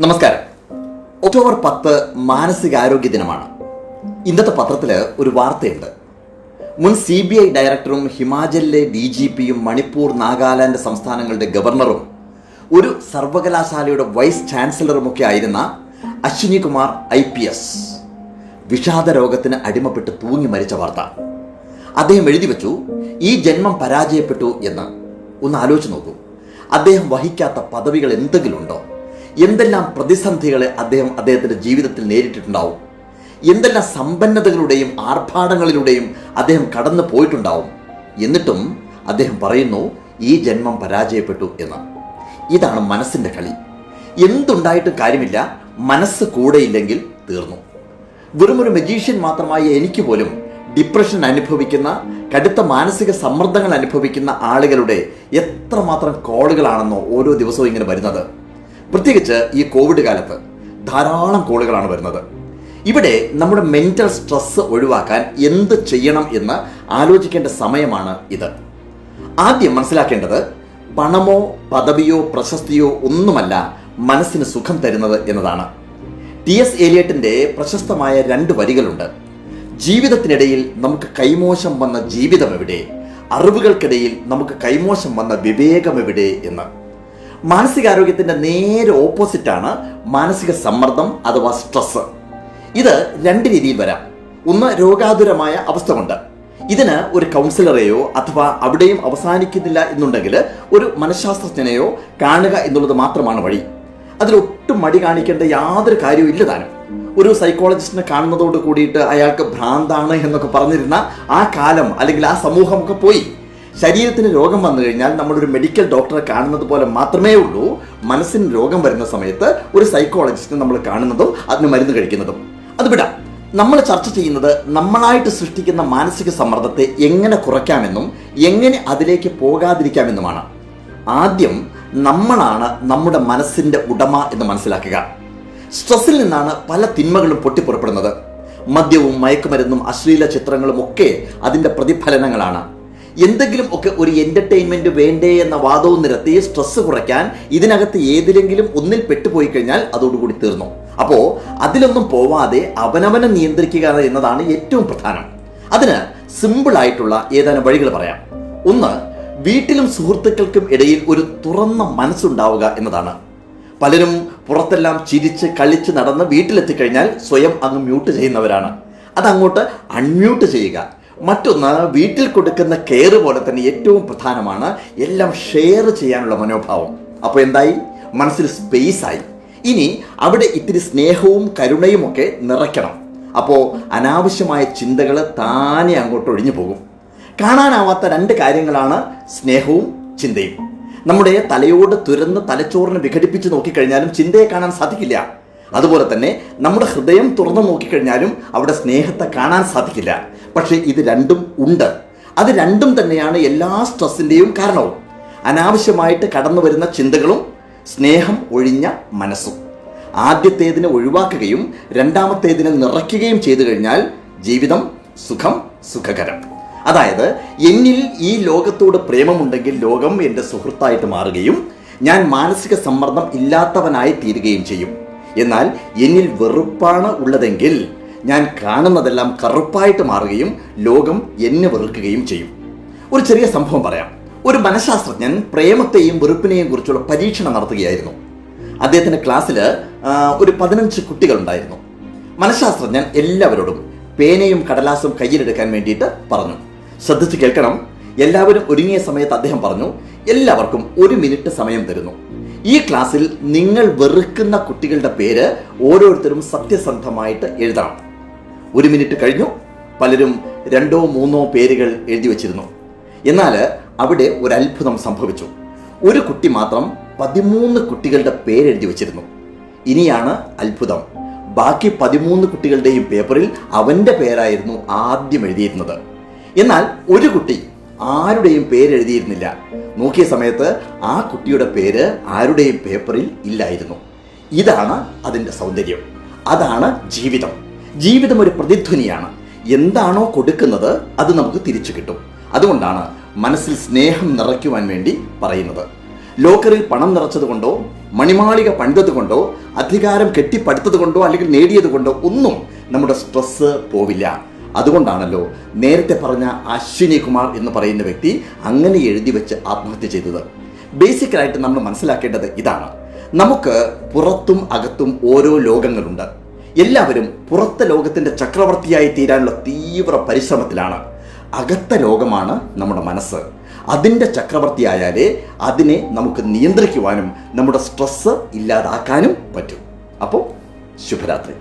നമസ്കാരം. ഒക്ടോബർ പത്ത് മാനസികാരോഗ്യ ദിനമാണ്. ഇന്നത്തെ പത്രത്തിൽ ഒരു വാർത്തയുണ്ട്. മുൻ സി ബി ഐ ഡയറക്ടറും ഹിമാചലിലെ ഡി ജി പിയും മണിപ്പൂർ നാഗാലാൻഡ് സംസ്ഥാനങ്ങളുടെ ഗവർണറും ഒരു സർവകലാശാലയുടെ വൈസ് ചാൻസലറുമൊക്കെ ആയിരുന്ന Ashwini Kumar I P S. വിഷാദ രോഗത്തിന് അടിമപ്പെട്ട് തൂങ്ങി മരിച്ച വാർത്ത. അദ്ദേഹം എഴുതി വെച്ചു ഈ ജന്മം പരാജയപ്പെട്ടു എന്ന്. ഒന്ന് ആലോചിച്ച് നോക്കൂ. അദ്ദേഹം വഹിക്കാത്ത പദവികൾ എന്തെങ്കിലും ഉണ്ടോ എന്തെല്ലാം പ്രതിസന്ധികളെ അദ്ദേഹം അദ്ദേഹത്തിന്റെ ജീവിതത്തിൽ നേരിട്ടിട്ടുണ്ടാവും? എന്തെല്ലാം സമ്പന്നതകളുടെയും ആർഭാടങ്ങളിലൂടെയും അദ്ദേഹം കടന്നു പോയിട്ടുണ്ടാവും? എന്നിട്ടും അദ്ദേഹം പറയുന്നു ഈ ജന്മം പരാജയപ്പെട്ടു എന്ന്. ഇതാണ് മനസ്സിന്റെ കളി. എന്തുണ്ടായിട്ടും കാര്യമില്ല മനസ്സ് കൂടെയില്ലെങ്കിൽ തീർന്നു. വെറുമൊരു മെജീഷ്യൻ മാത്രമായ എനിക്ക് പോലും ഡിപ്രഷൻ അനുഭവിക്കുന്ന കടുത്ത മാനസിക സമ്മർദ്ദങ്ങൾ അനുഭവിക്കുന്ന ആളുകളുടെ എത്രമാത്രം കോളുകളാണെന്നോ ഓരോ ദിവസവും ഇങ്ങനെ വരുന്നത്. പ്രത്യേകിച്ച് ഈ കോവിഡ് കാലത്ത് ധാരാളം കോളുകളാണ് വരുന്നത്. ഇവിടെ നമ്മുടെ മെന്റൽ സ്ട്രെസ് ഒഴിവാക്കാൻ എന്ത് ചെയ്യണം എന്ന് ആലോചിക്കേണ്ട സമയമാണ് ഇത്. ആദ്യം മനസ്സിലാക്കേണ്ടത് പണമോ പദവിയോ പ്രശസ്തിയോ ഒന്നുമല്ല മനസ്സിന് സുഖം തരുന്നത് എന്നതാണ്. ടി എസ് ഏലിയട്ടിന്റെ പ്രശസ്തമായ രണ്ട് വരികളുണ്ട്. ജീവിതത്തിനിടയിൽ നമുക്ക് കൈമോശം വന്ന ജീവിതം എവിടെ അറിവുകൾക്കിടയിൽ നമുക്ക് കൈമോശം വന്ന വിവേകം എവിടെ എന്ന്. മാനസികാരോഗ്യത്തിന്റെ നേരെ ഓപ്പോസിറ്റാണ് മാനസിക സമ്മർദ്ദം അഥവാ സ്ട്രെസ് ഇത് രണ്ട് രീതിയിൽ വരാം. ഒന്ന് രോഗാതുരമായ അവസ്ഥ കൊണ്ട്. ഇതിന് ഒരു കൗൺസിലറെയോ അഥവാ അവിടെയും അവസാനിക്കുന്നില്ല എന്നുണ്ടെങ്കിൽ ഒരു മനഃശാസ്ത്രജ്ഞനെയോ കാണുക എന്നുള്ളത് മാത്രമാണ് വഴി. അതിലൊട്ടും മടി കാണിക്കേണ്ട യാതൊരു കാര്യവും ഇല്ല താനും. ഒരു സൈക്കോളജിസ്റ്റിനെ കാണുന്നതോട് കൂടിയിട്ട് അയാൾക്ക് ഭ്രാന്താണ് എന്നൊക്കെ പറഞ്ഞിരുന്ന ആ കാലം അല്ലെങ്കിൽ ആ സമൂഹമൊക്കെ പോയി. ശരീരത്തിന് രോഗം വന്നു കഴിഞ്ഞാൽ നമ്മളൊരു മെഡിക്കൽ ഡോക്ടറെ കാണുന്നത് പോലെ മാത്രമേ ഉള്ളൂ. മനസ്സിന് രോഗം വരുന്ന സമയത്ത് ഒരു സൈക്കോളജിസ്റ്റിനെ നമ്മൾ കാണുന്നതും അതിന് മരുന്ന് കഴിക്കുന്നതും. അത് വിടാം. നമ്മൾ ചർച്ച ചെയ്യുന്നത് നമ്മളായിട്ട് സൃഷ്ടിക്കുന്ന മാനസിക സമ്മർദ്ദത്തെ എങ്ങനെ കുറയ്ക്കാമെന്നും എങ്ങനെ അതിലേക്ക് പോകാതിരിക്കാമെന്നുമാണ്. ആദ്യം നമ്മളാണ് നമ്മുടെ മനസ്സിന്റെ ഉടമ എന്ന് മനസ്സിലാക്കുക. സ്ട്രെസ്സിൽ നിന്നാണ് പല തിന്മകളും പൊട്ടിപ്പുറപ്പെടുന്നത്. മദ്യവും മയക്കുമരുന്നും അശ്ലീല ചിത്രങ്ങളും ഒക്കെ അതിന്റെ പ്രതിഫലനങ്ങളാണ്. എന്തെങ്കിലും ഒക്കെ ഒരു എന്റർടൈൻമെന്റ് വേണ്ടേ എന്ന വാദവും നിരത്തി സ്ട്രെസ് കുറയ്ക്കാൻ ഇതിനകത്ത് ഏതിലെങ്കിലും ഒന്നിൽ പെട്ടുപോയി കഴിഞ്ഞാൽ അതോടുകൂടി തീർന്നു. അപ്പോൾ അതിലൊന്നും പോവാതെ അവനവനെ നിയന്ത്രിക്കുക എന്നതാണ് ഏറ്റവും പ്രധാനം. അതിന് സിമ്പിളായിട്ടുള്ള ഏതാനും വഴികൾ പറയാം. ഒന്ന് വീട്ടിലും സുഹൃത്തുക്കൾക്കും ഇടയിൽ ഒരു തുറന്ന മനസ്സുണ്ടാവുക എന്നതാണ്. പലരും പുറത്തെല്ലാം ചിരിച്ച് കളിച്ച് നടന്ന് വീട്ടിലെത്തിക്കഴിഞ്ഞാൽ സ്വയം അങ്ങ് മ്യൂട്ട് ചെയ്യുന്നവരാണ്. അതങ്ങോട്ട് അൺമ്യൂട്ട് ചെയ്യുക. മറ്റൊന്ന് വീട്ടിൽ കൊടുക്കുന്ന കെയർ പോലെ തന്നെ ഏറ്റവും പ്രധാനമാണ് എല്ലാം ഷെയർ ചെയ്യാനുള്ള മനോഭാവം. അപ്പോൾ എന്തായി? മനസ്സിൽ സ്പേസ് ആയി. ഇനി അവിടെ ഇത്തിരി സ്നേഹവും കരുണയും ഒക്കെ നിറയ്ക്കണം. അപ്പോൾ അനാവശ്യമായ ചിന്തകൾ താനെ അങ്ങോട്ട് ഒഴിഞ്ഞു പോകും. കാണാനാവാത്ത രണ്ട് കാര്യങ്ങളാണ് സ്നേഹവും ചിന്തയും. നമ്മുടെ തലയോട് തുരന്ന് തലച്ചോറിനെ വിഘടിപ്പിച്ച് നോക്കിക്കഴിഞ്ഞാലും ചിന്തയെ കാണാൻ സാധിക്കില്ല. അതുപോലെ തന്നെ നമ്മുടെ ഹൃദയം തുറന്നു നോക്കിക്കഴിഞ്ഞാലും അവിടെ സ്നേഹത്തെ കാണാൻ സാധിക്കില്ല. പക്ഷേ ഇത് രണ്ടും ഉണ്ട്. അത് രണ്ടും തന്നെയാണ് എല്ലാ സ്ട്രെസ്സിന്റെയും കാരണവും. അനാവശ്യമായിട്ട് കടന്നു വരുന്ന ചിന്തകളും സ്നേഹം ഒഴിഞ്ഞ മനസ്സും. ആദ്യത്തേതിനെ ഒഴിവാക്കുകയും രണ്ടാമത്തേതിനെ നിറയ്ക്കുകയും ചെയ്തു കഴിഞ്ഞാൽ ജീവിതം സുഖം സുഖകരം. അതായത് എന്നിൽ ഈ ലോകത്തോട് പ്രേമമുണ്ടെങ്കിൽ ലോകം എന്റെ സുഹൃത്തായിട്ട് മാറുകയും ഞാൻ മാനസിക സമ്മർദ്ദം ഇല്ലാത്തവനായി തീരുകയും ചെയ്യും. എന്നാൽ എന്നിൽ വെറുപ്പാണ് ഉള്ളതെങ്കിൽ ഞാൻ കാണുന്നതെല്ലാം കറുപ്പായിട്ട് മാറുകയും ലോകം എന്നെ വെറുക്കുകയും ചെയ്യും. ഒരു ചെറിയ സംഭവം പറയാം. ഒരു മനഃശാസ്ത്രജ്ഞൻ പ്രേമത്തെയും വെറുപ്പിനെയും കുറിച്ചുള്ള പരീക്ഷണം നടത്തുകയായിരുന്നു. അദ്ദേഹത്തിന്റെ ക്ലാസ്സിൽ ഒരു പതിനഞ്ച് കുട്ടികളുണ്ടായിരുന്നു. മനഃശാസ്ത്രജ്ഞൻ എല്ലാവരോടും പേനയും കടലാസും കയ്യിലെടുക്കാൻ വേണ്ടിയിട്ട് പറഞ്ഞു. ശ്രദ്ധിച്ച് കേൾക്കണം. എല്ലാവരും ഒരുങ്ങിയ സമയത്ത് അദ്ദേഹം പറഞ്ഞു എല്ലാവർക്കും ഒരു മിനിറ്റ് സമയം തരുന്നു. ഈ ക്ലാസ്സിൽ നിങ്ങൾ വെറുക്കുന്ന കുട്ടികളുടെ പേര് ഓരോരുത്തരും സത്യസന്ധമായിട്ട് എഴുതണം. ഒരു മിനിറ്റ് കഴിഞ്ഞു. പലരും രണ്ടോ മൂന്നോ പേരുകൾ എഴുതി വച്ചിരുന്നു. എന്നാൽ അവിടെ ഒരു അത്ഭുതം സംഭവിച്ചു. ഒരു കുട്ടി മാത്രം പതിമൂന്ന് കുട്ടികളുടെ പേരെഴുതി വച്ചിരുന്നു. ഇനിയാണ് അത്ഭുതം. ബാക്കി പതിമൂന്ന് കുട്ടികളുടെയും പേപ്പറിൽ അവന്റെ പേരായിരുന്നു ആദ്യം എഴുതിയിരുന്നത്. എന്നാൽ ഒരു കുട്ടി ആരുടെയും പേരെഴുതിയിരുന്നില്ല നോക്കിയ സമയത്ത് ആ കുട്ടിയുടെ പേര് ആരുടെയും പേപ്പറിൽ ഇല്ലായിരുന്നു. ഇതാണ് അതിന്റെ സൗന്ദര്യം. അതാണ് ജീവിതം. ജീവിതം ഒരു പ്രതിധ്വനിയാണ്. എന്താണോ കൊടുക്കുന്നത് അത് നമുക്ക് തിരിച്ചു കിട്ടും. അതുകൊണ്ടാണ് മനസ്സിൽ സ്നേഹം നിറയ്ക്കുവാൻ വേണ്ടി പറയുന്നത്. ലോക്കറിൽ പണം നിറച്ചതുകൊണ്ടോ മണിമാളിക പണിതത് കൊണ്ടോ അധികാരം കെട്ടിപ്പടുത്തത് കൊണ്ടോ അല്ലെങ്കിൽ നേടിയത് കൊണ്ടോ ഒന്നും നമ്മുടെ സ്ട്രെസ് പോവില്ല. അതുകൊണ്ടാണല്ലോ നേരത്തെ പറഞ്ഞ അശ്വിനി കുമാർ എന്ന് പറയുന്ന വ്യക്തി അങ്ങനെ എഴുതി വെച്ച് ആത്മഹത്യ ചെയ്തത്. ബേസിക്കലായിട്ട് നമ്മൾ മനസ്സിലാക്കേണ്ടത് ഇതാണ്. നമുക്ക് പുറത്തും അകത്തും ഓരോ ലോകങ്ങളുണ്ട്. എല്ലാവരും പുറത്തെ ലോകത്തിന്റെ ചക്രവർത്തിയായി തീരാനുള്ള തീവ്ര പരിശ്രമത്തിലാണ്. അകത്ത ലോകമാണ് നമ്മുടെ മനസ്സ്. അതിന്റെ ചക്രവർത്തിയായാലേ അതിനെ നമുക്ക് നിയന്ത്രിക്കുവാനും നമ്മുടെ സ്ട്രെസ്സ് ഇല്ലാതാക്കാനും പറ്റും. അപ്പോൾ ശുഭരാത്രി.